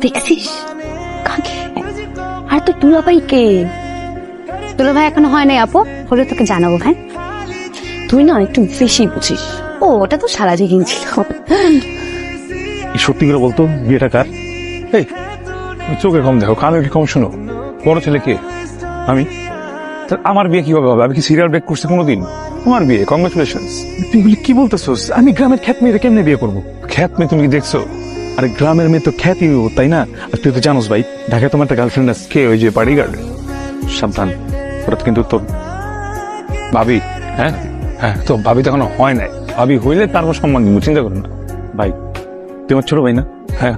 দেখছিস? কাকে? আর তো দুলাভাই কে দুলাভাই এখনও হয় নাই আপু, হলে তোকে জানাব হ্যাঁ? তুই না একটু বেশি বুঝিস। ও, ওটা তো সারা দিন ছিল। সত্যি করে বলতো? বিয়েটা কার? চোখে কম দেখো কানে কি কম শোনো। বড় ছেলে কে? আমি? আমার বিয়ে কীভাবে হবে? আমি কি সিরিয়াল ব্রেক করছি কোনোদিন? তোমার বিয়ে কংগ্রেচুলেশন তুই কি বলতেছোস? আমি গ্রামের খ্যাত মেয়েরে কেমনে বিয়ে করব? খ্যাত মেয়ে তুমি কি দেখছ? আরে গ্রামের মেয়ে তো খ্যাতি তাই না? আর তুই তো জানোস ভাই ঢাকায় তোমার একটা গার্লফ্রেন্ড আছে কে ওই যে বাড়ি গার্ড সাবধান ওটা কিন্তু তোর ভাবি হ্যাঁ? হ্যাঁ তো ভাবি তো এখনও হয় নাই। ভাবি হইলে তারপর সম্মান দিব চিন্তা করো না। ভাই তুই আমার ছোট ভাই না? হ্যাঁ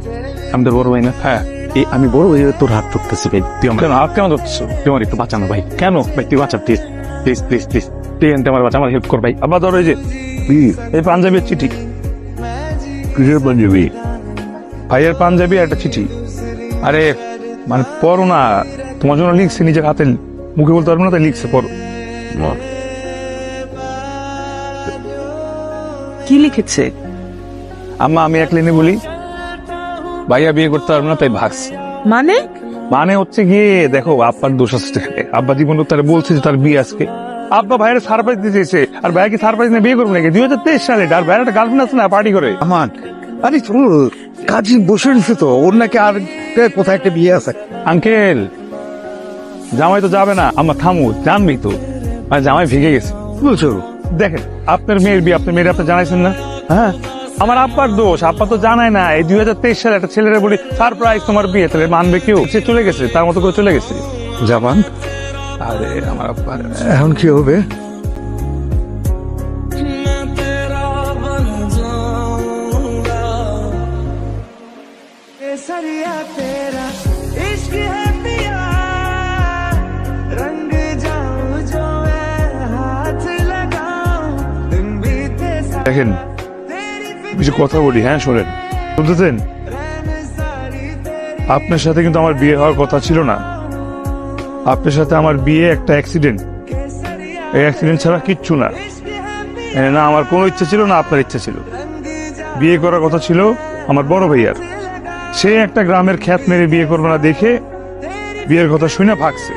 আমি তোর বড় ভাই না? হ্যাঁ। এই আমি বড় ভাই তোর হাত ধরতেছি ভাই তুই আমার কেন হাত কেন ধরতেছো? তুই আমার একটু বাঁচানো ভাই। কেন? ভাই তুই বাঁচা প্লিজ প্লিজ প্লিজ প্লিজ তুই এনতে আমার বাঁচা আমার হেল্প কর ভাই। আবার ধরো এই যে এই পাঞ্জাবির চিঠি। কিসের পাঞ্জাবি। ভাইয়ের পাঞ্জাবি একটা চিঠি। আরে মানে পড়ো না তোমার জন্য লিখছে নিজের হাতে মুখে বলতে পারব না তাই লিখছে পড়ো। কি লিখেছে? আম্মা আমি এক লাইনে বলি ভাইয়া বিয়ে করতে পারব না তাই ভাগছে। মানে? মানে হচ্ছে গিয়ে দেখো আব্বার দোষ আছে। আব্বা জীবন তারা বলছে যে তার বিয়ে আজকে। আব্বা ভাইয়ের সারপ্রাইজ দিতে চেয়েছে আর ভাইকে সারপ্রাইজ নিয়ে বিয়ে করব নাকি? দুই হাজার তেইশ সালে আর ভাইয়ের একটা গার্লফ্রেন্ড আছে না পার্টি করে। আমার আরে শোনো কাজী বসে রয়েছে তো ওর নাকি আর কোথায় একটা বিয়ে আছে। আঙ্কেল জামাই তো যাবে না আমার থামু জানবি তো। আর জামাই ভেঙে গেছে। বলছো? দেখেন আপনার মেয়ের বিয়ে আপনার মেয়ের আপনি জানাইছেন না? হ্যাঁ? আমার আব্বার দোষ আব্বা তো জানায় না। এই দুই হাজার তেইশ সালে একটা ছেলেরা বলি সারপ্রাইজ তোমার বিয়ে তাহলে মানবে কেউ? সে চলে গেছে তার মতো করে চলে গেছে। জাপান আরে আমার আব্বা। এখন কি হবে? सरिया तेरा इश्क है पिया रंग जाऊं जो मैं हाथ लगाऊं दिन बीते सारी দেখেন কিছু কথা বলি হ্যাঁ শোনেন শুনতেছেন सारी तेरी আপনার সাথে কিন্তু আমার বিয়ে হওয়ার কথা ছিল না আপনার সাথে আমার বিয়ে একটা অ্যাক্সিডেন্ট केसरिया এই অ্যাক্সিডেন্ট ছাড়া কিচ্ছু না इश्क है पिया এ, না আমার কোনো ইচ্ছা ছিল না আপনার ইচ্ছা ছিল বিয়ে করার কথা ছিল আমার বড় ভাইয়ার সে একটা গ্রামের খ্যাত মেরে বিয়ে করবে না দেখে বিয়ের কথা শুনে ভাগছে।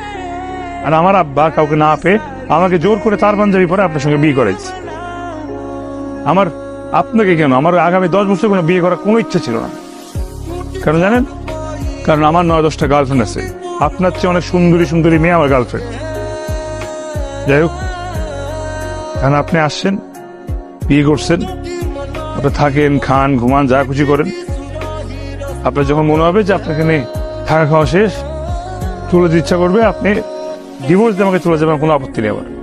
আর আমার আব্বা কাউকে না পেয়ে আমাকে জোর করে তার পাঞ্জাবি পরে আপনার সঙ্গে বিয়ে করাইছে। আমার, আপনাকে কেন? আমার আগামী দশ বছর কোনো বিয়ে করার কোনো ইচ্ছা ছিল না। কারণ জানেন? কারণ আমার নয় দশটা গার্লফ্রেন্ড আছে। আপনার চেয়ে অনেক সুন্দরী সুন্দরী মেয়ে আমার গার্লফ্রেন্ড যাই হোক কারণ আপনি আসছেন, বিয়ে করছেন। আপনি থাকেন, খান, ঘুমান, যা খুশি করেন। আপনার যখন মনে হবে যে আপনার এখানে থাকা খাওয়া শেষ চলে ইচ্ছা করবে, আপনি ডিভোর্স দিয়ে আমাকে চলে যাবেন, কোনো আপত্তি নেই আবার